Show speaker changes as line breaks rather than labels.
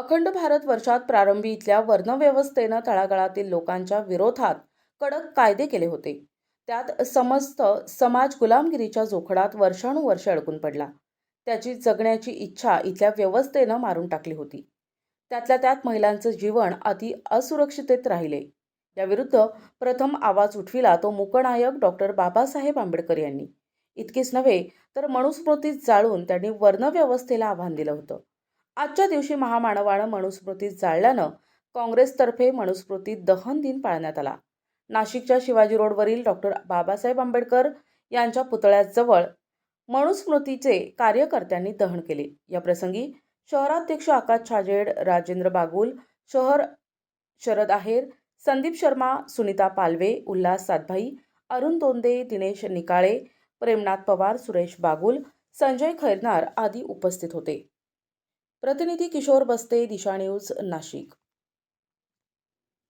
अखंड भारत वर्षात प्रारंभी इथल्या वर्णव्यवस्थेनं तळागाळातील लोकांच्या विरोधात कडक कायदे केले होते. त्यात समस्त समाज गुलामगिरीच्या जोखडात वर्षानुवर्ष अडकून पडला. त्याची जगण्याची इच्छा इथल्या व्यवस्थेनं मारून टाकली होती. त्यातल्या त्यात महिलांचं जीवन अति असुरक्षितेत राहिले. याविरुद्ध प्रथम आवाज उठविला तो मुकनायक डॉक्टर बाबासाहेब आंबेडकर यांनी. इतकेच नव्हे तर मनुस्मृतीत जाळून त्यांनी वर्णव्यवस्थेला आव्हान दिलं होतं. आजच्या दिवशी महामानवानं मनुस्मृतीत जाळल्यानं काँग्रेसतर्फे मनुस्मृती दहन दिन पाळण्यात आला. नाशिकच्या शिवाजी रोडवरील डॉक्टर बाबासाहेब आंबेडकर यांच्या पुतळ्याजवळ मनुस्मृतीचे कार्यकर्त्यांनी दहन केले. या प्रसंगी शहराध्यक्ष आकाश छाजेड राजेंद्र बागुल शहर शरद आहेर संदीप शर्मा सुनीता पालवे उल्हास सातभाई अरुण तोंदे दिनेश निकाळे प्रेमनाथ पवार सुरेश बागुल संजय खैरनार आदी उपस्थित होते. प्रतिनिधी किशोर बस्ते दिशा न्यूज नाशिक.